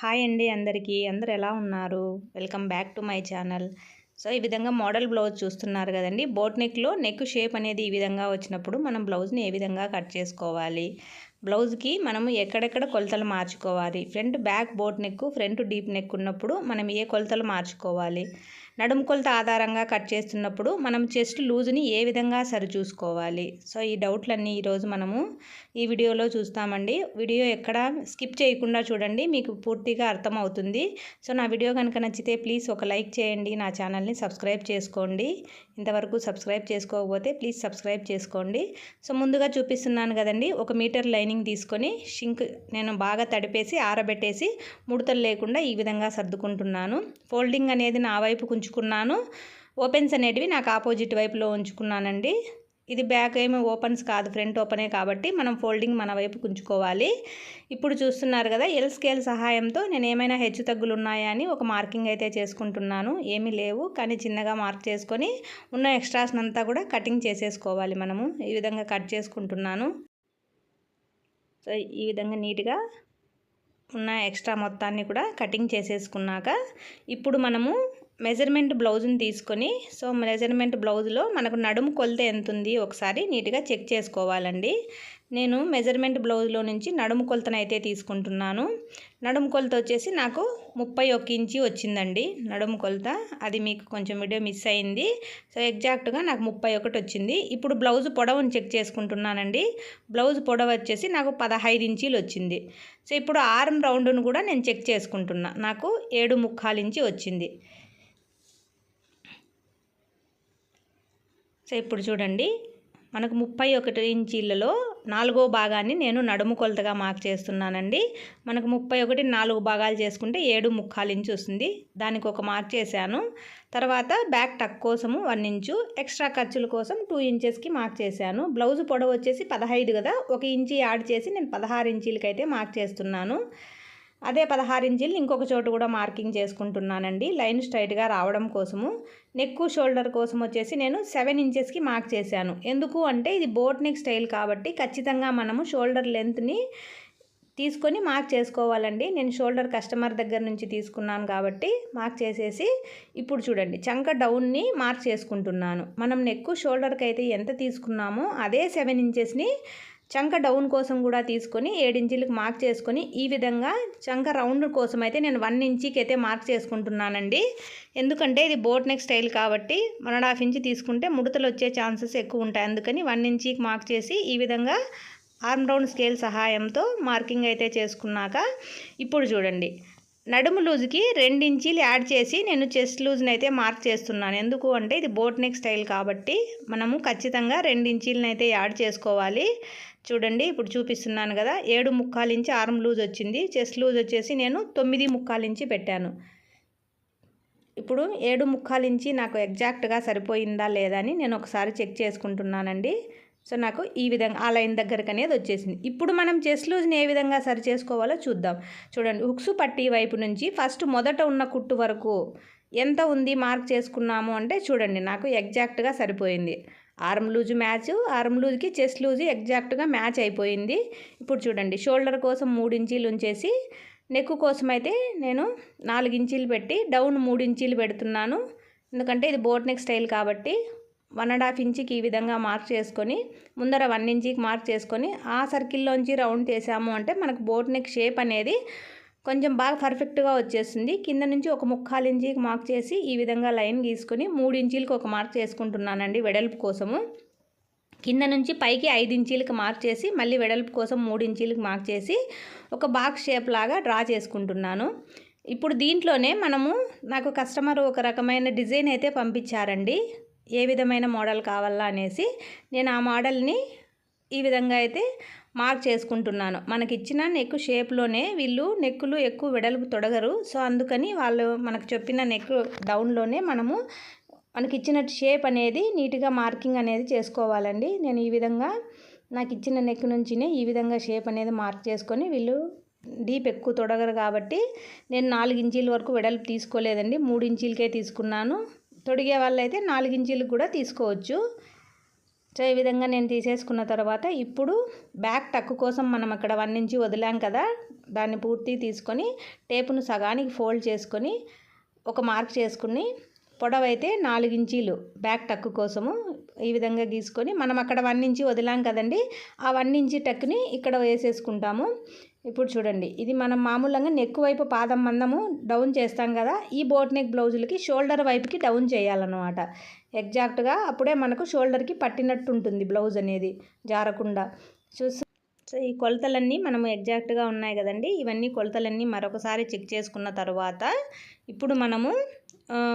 Hi అండి అందరికీ. అందరు ఎలా ఉన్నారు? Welcome back to my channel. So ఈ విధంగా మోడల్ బ్లౌజ్ చూస్తున్నారు కదండి. బోట్ నెక్లో నెక్ షేప్ అనేది ఈ విధంగా వచ్చినప్పుడు మనం బ్లౌజ్ని ఏ విధంగా కట్ చేసుకోవాలి? బ్లౌజ్కి మనము ఎక్కడెక్కడ కొలతలు మార్చుకోవాలి? Front back boat neck front deep neck ఉన్నప్పుడు మనం ఏ కొలతలు మార్చుకోవాలి? నడుము కొలత ఆధారంగా కట్ చేస్తున్నప్పుడు మనం చెస్ట్ లూజ్ని ఏ విధంగా సరిచూసుకోవాలి? సో ఈ డౌట్లన్నీ ఈరోజు మనము ఈ వీడియోలో చూస్తామండి. వీడియో ఎక్కడ స్కిప్ చేయకుండా చూడండి మీకు పూర్తిగా అర్థమవుతుంది. సో నా వీడియో కనుక నచ్చితే ప్లీజ్ ఒక లైక్ చేయండి నా ఛానల్ని సబ్స్క్రైబ్ చేసుకోండి. ఇంతవరకు సబ్స్క్రైబ్ చేసుకోకపోతే ప్లీజ్ సబ్స్క్రైబ్ చేసుకోండి. సో ముందుగా చూపిస్తున్నాను కదండి ఒక మీటర్ లైనింగ్ తీసుకొని షింక్ నేను బాగా తడిపేసి ఆరబెట్టేసి ముడతలు లేకుండా ఈ విధంగా సర్దుకుంటున్నాను. ఫోల్డింగ్ అనేది నా వైపు ఉంచుకున్నాను. ఓపెన్స్ అనేటివి నాకు ఆపోజిట్ వైపులో ఉంచుకున్నానండి. ఇది బ్యాక్ ఏమి ఓపెన్స్ కాదు ఫ్రంట్ ఓపెనే కాబట్టి మనం ఫోల్డింగ్ మన వైపు ఉంచుకోవాలి. ఇప్పుడు చూస్తున్నారు కదా ఎల్ స్కేల్ సహాయంతో నేను ఏమైనా హెచ్చు తగ్గులు ఉన్నాయా అని ఒక మార్కింగ్ అయితే చేసుకుంటున్నాను. ఏమీ లేవు కానీ చిన్నగా మార్క్ చేసుకొని ఉన్న ఎక్స్ట్రాస్ అంతా కూడా కటింగ్ చేసేసుకోవాలి మనము. ఈ విధంగా కట్ చేసుకుంటున్నాను. సో ఈ విధంగా నీట్గా ఉన్న ఎక్స్ట్రా మొత్తాన్ని కూడా కటింగ్ చేసేసుకున్నాక ఇప్పుడు మనము మెజర్మెంట్ బ్లౌజ్ని తీసుకొని సో మెజర్మెంట్ బ్లౌజ్లో మనకు నడుము కొలత ఎంత ఉంది ఒకసారి నీట్గా చెక్ చేసుకోవాలండి. నేను మెజర్మెంట్ బ్లౌజ్లో నుంచి నడుము కొలతను అయితే తీసుకుంటున్నాను. నడుము కొలత వచ్చేసి నాకు ముప్పై ఒక్క ఇంచి వచ్చిందండి నడుము కొలత. అది మీకు కొంచెం వీడియో మిస్ అయింది. సో ఎగ్జాక్ట్గా నాకు ముప్పై ఒకటి వచ్చింది. ఇప్పుడు బ్లౌజ్ పొడవును చెక్ చేసుకుంటున్నానండి. బ్లౌజ్ పొడవు వచ్చేసి నాకు పదహైదు ఇంచీలు వచ్చింది. సో ఇప్పుడు ఆర్మ్ రౌండ్ను కూడా నేను చెక్ చేసుకుంటున్నా. నాకు ఏడు ముక్కాలు ఇంచి వచ్చింది. సో ఇప్పుడు చూడండి మనకు ముప్పై ఒకటి ఇంచీలలో నాలుగో భాగాన్ని నేను నడుము కొలతగా మార్క్ చేస్తున్నానండి. మనకు ముప్పై ఒకటి నాలుగు భాగాలు చేసుకుంటే ఏడు ముక్కాలు ఇంచు వస్తుంది. దానికి ఒక మార్క్ చేశాను. తర్వాత బ్యాక్ టక్ కోసము వన్ ఇంచు ఎక్స్ట్రా ఖర్చుల కోసం టూ ఇంచెస్కి మార్క్ చేశాను. బ్లౌజ్ పొడవు వచ్చేసి పదహైదు కదా ఒక ఇంచి యాడ్ చేసి నేను పదహారు ఇంచీలకైతే మార్క్ చేస్తున్నాను. అదే పదహారు ఇంచీలు ఇంకొక చోటు కూడా మార్కింగ్ చేసుకుంటున్నానండి. లైన్ స్ట్రైట్గా రావడం కోసము. నెక్ షోల్డర్ కోసం వచ్చేసి నేను సెవెన్ ఇంచెస్కి మార్క్ చేశాను. ఎందుకు అంటే ఇది బోట్ నెక్ స్టైల్ కాబట్టి ఖచ్చితంగా మనము షోల్డర్ లెంత్ని తీసుకొని మార్క్ చేసుకోవాలండి. నేను షోల్డర్ కస్టమర్ దగ్గర నుంచి తీసుకున్నాను కాబట్టి మార్క్ చేసేసి ఇప్పుడు చూడండి. చంక డౌన్ని మార్క్ చేసుకుంటున్నాను. మనం నెక్ షోల్డర్కి అయితే ఎంత తీసుకున్నామో అదే సెవెన్ ఇంచెస్ని చంక డౌన్ కోసం కూడా తీసుకొని ఏడించీలకు మార్క్ చేసుకొని ఈ విధంగా చంక రౌండ్ కోసం అయితే నేను వన్ ఇంచీకి అయితే మార్క్ చేసుకుంటున్నానండి. ఎందుకంటే ఇది బోట్ నెక్ స్టైల్ కాబట్టి వన్ అండ్ హాఫ్ ఇంచ్ తీసుకుంటే ముడతలు వచ్చే ఛాన్సెస్ ఎక్కువ ఉంటాయి. అందుకని వన్ ఇంచీకి మార్క్ చేసి ఈ విధంగా ఆర్మ్ రౌండ్ స్కేల్ సహాయంతో మార్కింగ్ అయితే చేసుకున్నాక ఇప్పుడు చూడండి. నడుము లూజ్కి ఇంచీలు యాడ్ చేసి నేను చెస్ట్ లూజ్ని అయితే మార్క్ చేస్తున్నాను. ఎందుకు అంటే ఇది బోట్ నెక్ స్టైల్ కాబట్టి మనము ఖచ్చితంగా ఇంచీలను అయితే యాడ్ చేసుకోవాలి. చూడండి ఇప్పుడు చూపిస్తున్నాను కదా ఏడు ముక్కాలు ఇంచి ఆర్మ్ లూజ్ వచ్చింది. చెస్ట్ లూజ్ వచ్చేసి నేను తొమ్మిది ముక్కాలు ఇంచి పెట్టాను. ఇప్పుడు ఏడు ముక్కాలు ఇంచి నాకు ఎగ్జాక్ట్గా సరిపోయిందా లేదా అని నేను ఒకసారి చెక్ చేసుకుంటున్నానండి. సో నాకు ఈ విధంగా ఆ లైన్ దగ్గరకు అనేది వచ్చేసింది. ఇప్పుడు మనం చెస్ట్ లూజ్ని ఏ విధంగా సరి చేసుకోవాలో చూద్దాం. చూడండి హుక్స్ పట్టి వైపు నుంచి ఫస్ట్ మొదట ఉన్న కుట్టు వరకు ఎంత ఉంది మార్క్ చేసుకున్నాము అంటే చూడండి నాకు ఎగ్జాక్ట్గా సరిపోయింది. ఆర్మ్ లూజ్ మ్యాచ్ ఆర్మ్ లూజ్కి చెస్ట్ లూజ్ ఎగ్జాక్ట్గా మ్యాచ్ అయిపోయింది. ఇప్పుడు చూడండి షోల్డర్ కోసం మూడు ఇంచీలు ఉంచేసి నెక్ కోసం అయితే నేను నాలుగు ఇంచీలు పెట్టి డౌన్ మూడు ఇంచీలు పెడుతున్నాను. ఎందుకంటే ఇది బోట్ నెక్ స్టైల్ కాబట్టి వన్ అండ్ హాఫ్ ఇంచ్కి ఈ విధంగా మార్క్ చేసుకొని ముందర వన్ ఇంచ్కి మార్క్ చేసుకొని ఆ సర్కిల్లోంచి రౌండ్ చేసాము అంటే మనకు బోట్ నెక్ షేప్ అనేది కొంచెం బాగా పర్ఫెక్ట్గా వచ్చేస్తుంది. కింద నుంచి ఒక ముక్కాలు ఇంచీకి మార్క్ చేసి ఈ విధంగా లైన్ గీసుకొని మూడు ఇంచీలకు ఒక మార్క్ చేసుకుంటున్నానండి వెడల్పు కోసము. కింద నుంచి పైకి ఐదు ఇంచీలకు మార్క్ చేసి మళ్ళీ వెడల్పు కోసం మూడు ఇంచీలకు మార్క్ చేసి ఒక బాక్స్ షేప్ లాగా డ్రా చేసుకుంటున్నాను. ఇప్పుడు దీంట్లోనే మనము నాకు కస్టమర్ ఒక రకమైన డిజైన్ అయితే పంపించారండి. ఏ విధమైన మోడల్ కావాలా అనేసి నేను ఆ మోడల్ని ఈ విధంగా అయితే మార్క్ చేసుకుంటున్నాను. మనకి ఇచ్చిన నెక్ షేప్లోనే వీళ్ళు నెక్కులు ఎక్కువ వెడల్పు తొడగరు. సో అందుకని వాళ్ళు మనకు చెప్పిన నెక్ డౌన్లోనే మనము మనకి ఇచ్చిన షేప్ అనేది నీట్గా మార్కింగ్ అనేది చేసుకోవాలండి. నేను ఈ విధంగా నాకు ఇచ్చిన నెక్ నుంచినే ఈ విధంగా షేప్ అనేది మార్క్ చేసుకొని వీళ్ళు డీప్ ఎక్కువ తొడగరు కాబట్టి నేను నాలుగు ఇంచీల వరకు వెడల్పు తీసుకోలేదండి. మూడు ఇంచీలకే తీసుకున్నాను. తొడిగే వాళ్ళైతే నాలుగు ఇంచీలకు కూడా తీసుకోవచ్చు. సో ఈ విధంగా నేను తీసేసుకున్న తర్వాత ఇప్పుడు బ్యాక్ టక్ కోసం మనం అక్కడ వన్ ఇంచి వదిలాం కదా దాన్ని పూర్తి తీసుకొని టేపును సగానికి ఫోల్డ్ చేసుకొని ఒక మార్క్ చేసుకుని పొడవైతే నాలుగు ఇంచీలు బ్యాక్ టక్ కోసము ఈ విధంగా గీసుకొని మనం అక్కడ వన్ ఇంచి వదిలాం కదండి ఆ వన్ ఇంచి టక్ని ఇక్కడ వేసేసుకుంటాము. ఇప్పుడు చూడండి. ఇది మనం మామూలుగా నెక్ వైపు పాదం మందము డౌన్ చేస్తాం కదా ఈ బోట్ నెక్ బ్లౌజులకి షోల్డర్ వైపుకి డౌన్ చేయాలన్నమాట. ఎగ్జాక్ట్గా అప్పుడే మనకు షోల్డర్కి పట్టినట్టు ఉంటుంది బ్లౌజ్ అనేది జారకుండా. చూసి సో ఈ కొలతలన్నీ మనము ఎగ్జాక్ట్గా ఉన్నాయి కదండి. ఇవన్నీ కొలతలన్నీ మరొకసారి చెక్ చేసుకున్న తర్వాత ఇప్పుడు మనము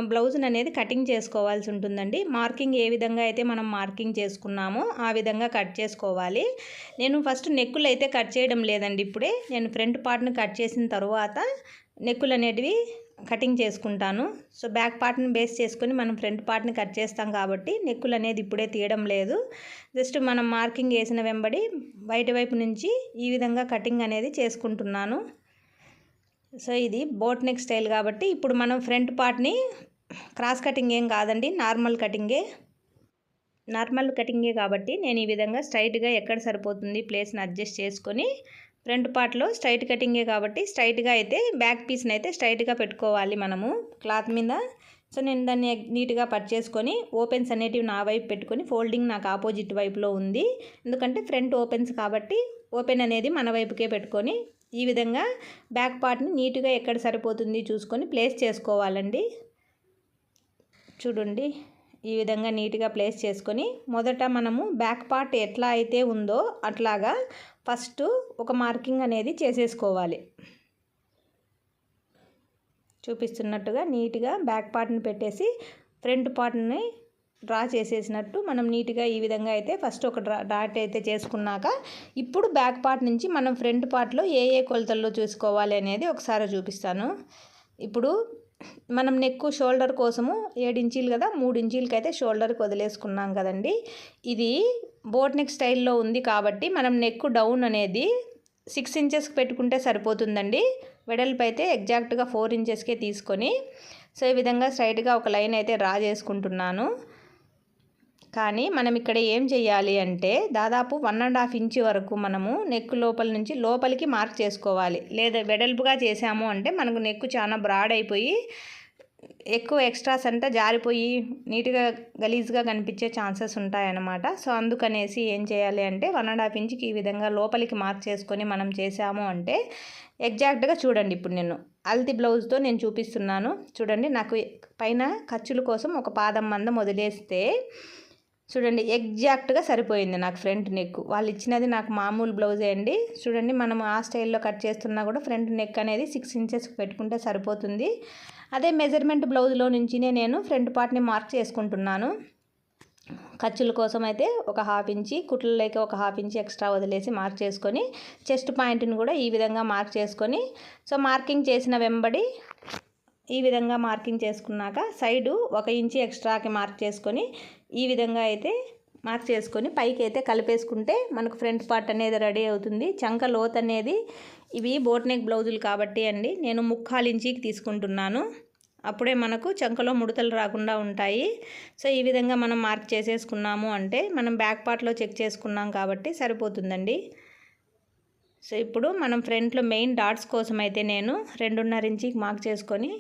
బ్లౌజ్ని అనేది కటింగ్ చేసుకోవాల్సి ఉంటుందండి. మార్కింగ్ ఏ విధంగా అయితే మనం మార్కింగ్ చేసుకున్నామో ఆ విధంగా కట్ చేసుకోవాలి. నేను ఫస్ట్ నెక్కులు అయితే కట్ చేయడం లేదండి ఇప్పుడే. నేను ఫ్రంట్ పార్ట్ని కట్ చేసిన తర్వాత నెక్కులు అనేటివి కటింగ్ చేసుకుంటాను. సో బ్యాక్ పార్ట్ని బేస్ చేసుకొని మనం ఫ్రంట్ పార్ట్ని కట్ చేస్తాం కాబట్టి నెక్కులు అనేది ఇప్పుడే తీయడం లేదు. జస్ట్ మనం మార్కింగ్ వేసిన వెంబడి బయట వైపు నుంచి ఈ విధంగా కటింగ్ అనేది చేసుకుంటున్నాను. సో ఇది బోట్ నెక్ స్టైల్ కాబట్టి ఇప్పుడు మనం ఫ్రంట్ పార్ట్ని క్రాస్ కటింగ్ ఏం కాదండి నార్మల్ కటింగే. నార్మల్ కటింగే కాబట్టి నేను ఈ విధంగా స్ట్రైట్గా ఎక్కడ సరిపోతుంది ప్లేస్ని అడ్జస్ట్ చేసుకొని ఫ్రంట్ పార్ట్లో స్ట్రైట్ కటింగే కాబట్టి స్ట్రైట్గా అయితే బ్యాక్ పీస్ని అయితే స్ట్రైట్గా పెట్టుకోవాలి మనము క్లాత్ మీద. సో నేను దాన్ని నీట్గా పట్ చేసుకొని ఓపెన్స్ అనేటివి నా వైపు పెట్టుకొని ఫోల్డింగ్ నాకు ఆపోజిట్ వైపులో ఉంది. ఎందుకంటే ఫ్రంట్ ఓపెన్స్ కాబట్టి ఓపెన్ అనేది మన వైపుకే పెట్టుకొని ఈ విధంగా బ్యాక్ పార్ట్ని నీట్గా ఎక్కడ సరిపోతుంది చూసుకొని ప్లేస్ చేసుకోవాలండి. చూడండి ఈ విధంగా నీట్గా ప్లేస్ చేసుకొని మొదట మనము బ్యాక్ పార్ట్ ఎట్లా అయితే ఉందో అట్లాగా ఫస్ట్ ఒక మార్కింగ్ అనేది చేసేసుకోవాలి. చూపిస్తున్నట్టుగా నీట్గా బ్యాక్ పార్ట్ని పెట్టేసి ఫ్రంట్ పార్ట్ని డ్రా చేసేసినట్టు మనం నీట్గా ఈ విధంగా అయితే ఫస్ట్ ఒక డ్రా డాట్ అయితే చేసుకున్నాక ఇప్పుడు బ్యాక్ పార్ట్ నుంచి మనం ఫ్రంట్ పార్ట్లో ఏ ఏ కొలతల్లో చూసుకోవాలి అనేది ఒకసారి చూపిస్తాను. ఇప్పుడు మనం నెక్ షోల్డర్ కోసము ఇంచీలు కదా మూడు ఇంచీలకి అయితే షోల్డర్కి వదిలేసుకున్నాం కదండి. ఇది బోట్ నెక్ స్టైల్లో ఉంది కాబట్టి మనం నెక్ డౌన్ అనేది సిక్స్ ఇంచెస్కి పెట్టుకుంటే సరిపోతుందండి. వెడల్పు అయితే ఎగ్జాక్ట్గా ఫోర్ ఇంచెస్కే తీసుకొని సో ఈ విధంగా స్ట్రైట్గా ఒక లైన్ అయితే డ్రా చేసుకుంటున్నాను. కానీ మనం ఇక్కడ ఏం చేయాలి అంటే దాదాపు వన్ అండ్ హాఫ్ ఇంచ్ వరకు మనము నెక్ లోపల నుంచి లోపలికి మార్క్ చేసుకోవాలి. లేదా వెడల్పుగా చేసాము అంటే మనకు నెక్ చాలా బ్రాడ్ అయిపోయి ఎక్కువ ఎక్స్ట్రాస్ అంతా జారిపోయి నీట్గా గలీజ్గా కనిపించే ఛాన్సెస్ ఉంటాయన్నమాట. సో అందుకనేసి ఏం చేయాలి అంటే వన్ అండ్ హాఫ్ ఇంచ్కి ఈ విధంగా లోపలికి మార్క్ చేసుకొని మనం చేసాము అంటే ఎగ్జాక్ట్గా చూడండి ఇప్పుడు నేను. అల్తి బ్లౌజ్తో నేను చూపిస్తున్నాను. చూడండి నాకు పైన ఖర్చుల కోసం ఒక పాదం మందం వదిలేస్తే చూడండి ఎగ్జాక్ట్గా సరిపోయింది నాకు ఫ్రంట్ నెక్. వాళ్ళు ఇచ్చినది నాకు మామూలు బ్లౌజే అండి. చూడండి మనం ఆ స్టైల్లో కట్ చేస్తున్నా కూడా ఫ్రంట్ నెక్ అనేది సిక్స్ ఇంచెస్ పెట్టుకుంటే సరిపోతుంది. అదే మెజర్మెంట్ బ్లౌజ్లో నుంచినే నేను ఫ్రంట్ పార్ట్ని మార్క్ చేసుకుంటున్నాను. ఖర్చుల కోసం అయితే ఒక హాఫ్ ఇంచి కుట్లలోకి ఒక హాఫ్ ఇంచి ఎక్స్ట్రా వదిలేసి మార్క్ చేసుకొని చెస్ట్ పాయింట్ని కూడా ఈ విధంగా మార్క్ చేసుకొని సో మార్కింగ్ చేసిన వెంబడి ఈ విధంగా మార్కింగ్ చేసుకున్నాక సైడు ఒక ఇంచి ఎక్స్ట్రాకి మార్క్ చేసుకొని ఈ విధంగా అయితే మార్క్ చేసుకొని పైకి అయితే కలిపేసుకుంటే మనకు ఫ్రంట్ పార్ట్ అనేది రెడీ అవుతుంది. చంక లోత్ అనేది ఇవి బోట్ నెక్ బ్లౌజులు కాబట్టి అండి నేను ముక్కాలు ఇంచీకి తీసుకుంటున్నాను. అప్పుడే మనకు చంకలో ముడతలు రాకుండా ఉంటాయి. సో ఈ విధంగా మనం మార్క్ చేసేసుకున్నాము అంటే మనం బ్యాక్ పార్ట్లో చెక్ చేసుకున్నాం కాబట్టి సరిపోతుందండి. సో ఇప్పుడు మనం ఫ్రంట్లో మెయిన్ డాట్స్ కోసం అయితే నేను రెండున్నర ఇంచికి మార్క్ చేసుకొని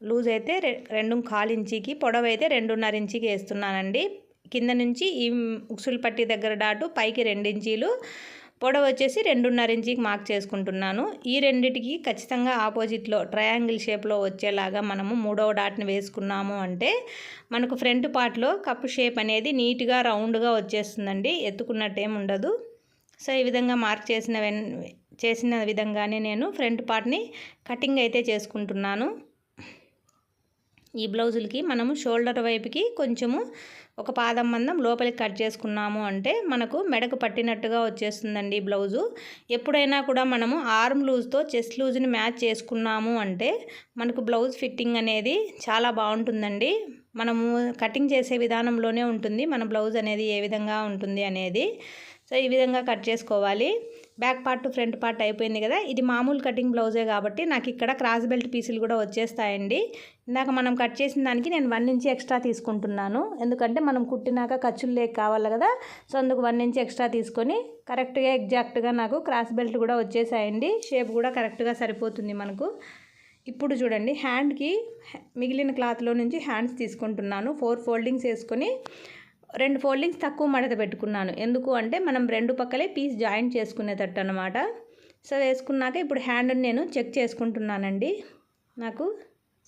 లూజ్ అయితే రెండు కాలు ఇంచికి పొడవు అయితే రెండున్నర ఇంచికి వేస్తున్నానండి. కింద నుంచి ఈ ఉక్సులు పట్టి దగ్గర డాటు పైకి ఇంచీలు పొడవు వచ్చేసి రెండున్నర ఇంచికి మార్క్ చేసుకుంటున్నాను. ఈ రెండిటికి ఖచ్చితంగా ఆపోజిట్లో ట్రయాంగిల్ షేప్లో వచ్చేలాగా మనము మూడవ డాట్ని వేసుకున్నాము అంటే మనకు ఫ్రంట్ పార్ట్లో కప్పు షేప్ అనేది నీట్గా రౌండ్గా వచ్చేస్తుందండి. ఎత్తుకున్నట్టేం ఉండదు. సో ఈ విధంగా మార్క్ చేసిన చేసిన విధంగానే నేను ఫ్రంట్ పార్ట్ని కటింగ్ అయితే చేసుకుంటున్నాను. ఈ బ్లౌజులకి మనము షోల్డర్ వైపుకి కొంచెము ఒక పాదం మందం లోపలికి కట్ చేసుకున్నాము అంటే మనకు మెడకు పట్టినట్టుగా వచ్చేస్తుందండి బ్లౌజు. ఎప్పుడైనా కూడా మనము ఆర్మ్ లూజ్తో చెస్ట్ లూజ్ని మ్యాచ్ చేసుకున్నాము అంటే మనకు బ్లౌజ్ ఫిట్టింగ్ అనేది చాలా బాగుంటుందండి. మనము కటింగ్ చేసే విధానంలోనే ఉంటుంది మన బ్లౌజ్ అనేది ఏ విధంగా ఉంటుంది అనేది. సో ఈ విధంగా కట్ చేసుకోవాలి. బ్యాక్ పార్ట్ ఫ్రంట్ పార్ట్ అయిపోయింది కదా. ఇది మామూలు కటింగ్ బ్లౌజే కాబట్టి నాకు ఇక్కడ క్రాస్ బెల్ట్ పీసులు కూడా వచ్చేస్తాయండి. ఇందాక మనం కట్ చేసిన దానికి నేను వన్ ఇంచ్ ఎక్స్ట్రా తీసుకుంటున్నాను. ఎందుకంటే మనం కుట్టినాక ఖర్చులు లేక కావాలి కదా. సో అందుకు వన్ ఇంచ్ ఎక్స్ట్రా తీసుకొని కరెక్ట్గా ఎగ్జాక్ట్గా నాకు క్రాస్ బెల్ట్ కూడా వచ్చేసాయండి. షేప్ కూడా కరెక్ట్గా సరిపోతుంది మనకు. ఇప్పుడు చూడండి హ్యాండ్కి మిగిలిన క్లాత్లో నుంచి హ్యాండ్స్ తీసుకుంటున్నాను. ఫోర్ ఫోల్డింగ్స్ వేసుకొని రెండు ఫోల్డింగ్స్ తక్కువ మడత పెట్టుకున్నాను. ఎందుకు అంటే మనం రెండు పక్కలే పీస్ జాయింట్ చేసుకునేటట్టు అనమాట సో వేసుకున్నాక ఇప్పుడు హ్యాండ్ నేను చెక్ చేసుకుంటున్నానండి. నాకు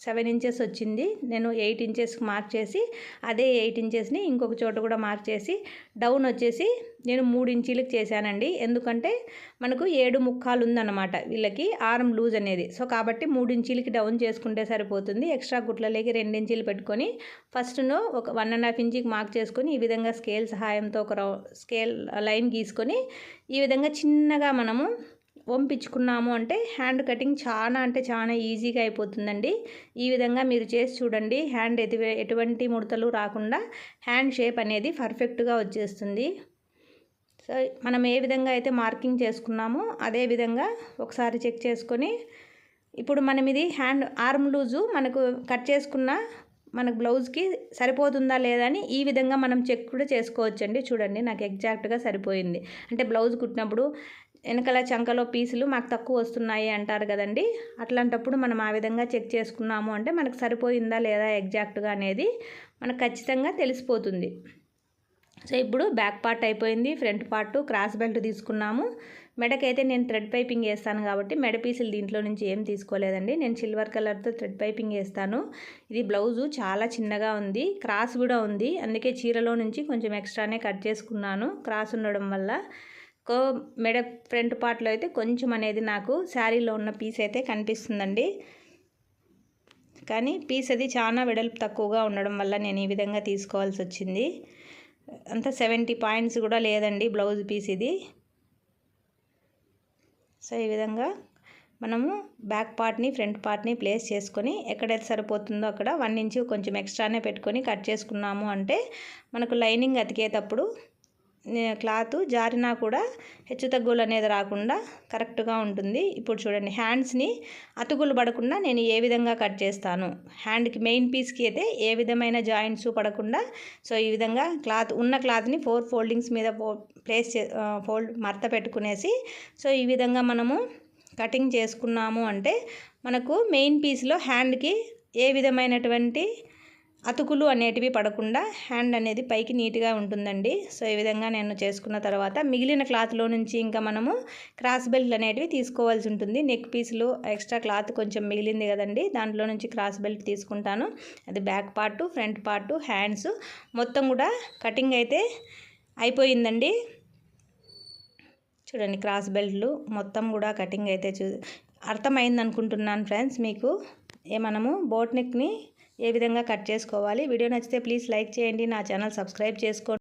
సెవెన్ ఇంచెస్ వచ్చింది. నేను ఎయిట్ ఇంచెస్కి మార్క్ చేసి అదే ఎయిట్ ఇంచెస్ని ఇంకొక చోట కూడా మార్క్ చేసి డౌన్ వచ్చేసి నేను మూడు ఇంచీలకు చేశానండి. ఎందుకంటే మనకు ఏడు ముక్కాలు ఉందన్నమాట వీళ్ళకి ఆరం లూజ్ అనేది. సో కాబట్టి మూడు ఇంచీలకి డౌన్ చేసుకుంటే సరిపోతుంది. ఎక్స్ట్రా గుట్లలోకి రెండు ఇంచీలు పెట్టుకొని ఫస్ట్ను ఒక వన్ అండ్ హాఫ్ ఇంచీకి మార్క్ చేసుకొని ఈ విధంగా స్కేల్ సహాయంతో ఒక స్కేల్ లైన్ గీసుకొని ఈ విధంగా చిన్నగా మనము వంపించుకున్నాము అంటే హ్యాండ్ కటింగ్ చాలా అంటే చాలా ఈజీగా అయిపోతుందండి. ఈ విధంగా మీరు చేసి చూడండి. హ్యాండ్ ఎటు ఎటువంటి ముడతలు రాకుండా హ్యాండ్ షేప్ అనేది పర్ఫెక్ట్గా వచ్చేస్తుంది. సో మనం ఏ విధంగా అయితే మార్కింగ్ చేసుకున్నామో అదే విధంగా ఒకసారి చెక్ చేసుకొని ఇప్పుడు మనం ఇది హ్యాండ్ ఆర్మ్ లూజు మనకు కట్ చేసుకున్న మనకు బ్లౌజ్కి సరిపోతుందా లేదా అని ఈ విధంగా మనం చెక్ కూడా చేసుకోవచ్చండి. చూడండి నాకు ఎగ్జాక్ట్గా సరిపోయింది. అంటే బ్లౌజ్ కుట్టినప్పుడు వెనకాల చంకలో పీసులు మాకు తక్కువ వస్తున్నాయి అంటారు కదండి. అట్లాంటప్పుడు మనం ఆ విధంగా చెక్ చేసుకున్నాము అంటే మనకు సరిపోయిందా లేదా ఎగ్జాక్ట్గా అనేది మనకు ఖచ్చితంగా తెలిసిపోతుంది. సో ఇప్పుడు బ్యాక్ పార్ట్ అయిపోయింది ఫ్రంట్ పార్ట్ క్రాస్ బెల్ట్ తీసుకున్నాము. మెడకైతే నేను థ్రెడ్ పైపింగ్ వేస్తాను కాబట్టి మెడ పీసులు దీంట్లో నుంచి ఏం తీసుకోలేదండి. నేను సిల్వర్ కలర్తో థ్రెడ్ పైపింగ్ వేస్తాను. ఇది బ్లౌజు చాలా చిన్నగా ఉంది క్రాస్ కూడా ఉంది. అందుకే చీరలో నుంచి కొంచెం ఎక్స్ట్రానే కట్ చేసుకున్నాను క్రాస్ ఉండడం వల్ల. కో మెడ ఫ్రంట్ పార్ట్లో అయితే కొంచెం అనేది నాకు శారీలో ఉన్న పీస్ అయితే కనిపిస్తుందండి. కానీ పీస్ అది చాలా వెడల్పు తక్కువగా ఉండడం వల్ల నేను ఈ విధంగా తీసుకోవాల్సి వచ్చింది. అంత సెవెంటీ పాయింట్స్ కూడా లేదండి బ్లౌజ్ పీస్ ఇది. సో ఈ విధంగా మనము బ్యాక్ పార్ట్ని ఫ్రంట్ పార్ట్ని ప్లేస్ చేసుకొని ఎక్కడైతే సరిపోతుందో అక్కడ వన్ ఇంచు కొంచెం ఎక్స్ట్రానే పెట్టుకొని కట్ చేసుకున్నాము అంటే మనకు లైనింగ్ అతికేటప్పుడు క్లాత్ జారినా కూడా హెచ్చు తగ్గులు అనేది రాకుండా కరెక్ట్గా ఉంటుంది. ఇప్పుడు చూడండి హ్యాండ్స్ని అతుకులు పడకుండా నేను ఏ విధంగా కట్ చేస్తాను? హ్యాండ్కి మెయిన్ పీస్కి అయితే ఏ విధమైన జాయింట్స్ పడకుండా సో ఈ విధంగా క్లాత్ ఉన్న క్లాత్ని ఫోర్ ఫోల్డింగ్స్ మీద ప్లేస్ ఫోల్డ్ మర్త పెట్టుకునేసి సో ఈ విధంగా మనము కటింగ్ చేసుకున్నాము అంటే మనకు మెయిన్ పీస్లో హ్యాండ్కి ఏ విధమైనటువంటి అతుకులు అనేటివి పడకుండా హ్యాండ్ అనేది పైకి నీట్గా ఉంటుందండి. సో ఈ విధంగా నేను చేసుకున్న తర్వాత మిగిలిన క్లాత్లో నుంచి ఇంకా మనము క్రాస్ బెల్ట్ అనేటివి తీసుకోవాల్సి ఉంటుంది. నెక్ పీసులు ఎక్స్ట్రా క్లాత్ కొంచెం మిగిలింది కదండి దాంట్లో నుంచి క్రాస్ బెల్ట్ తీసుకుంటాను. అది back part front part hands మొత్తం కూడా కటింగ్ అయితే అయిపోయిందండి. చూడండి క్రాస్ బెల్ట్లు మొత్తం కూడా కటింగ్ అయితే చూ అర్థమైంది అనుకుంటున్నాను ఫ్రెండ్స్ మీకు. ఏ మనము బోట్ నెక్ని ఏ విధంగా కట్ చేసుకోవాలి. వీడియో నచ్చితే ప్లీజ్ లైక్ చేయండి. నా ఛానల్ సబ్స్క్రైబ్ చేసుకోండి.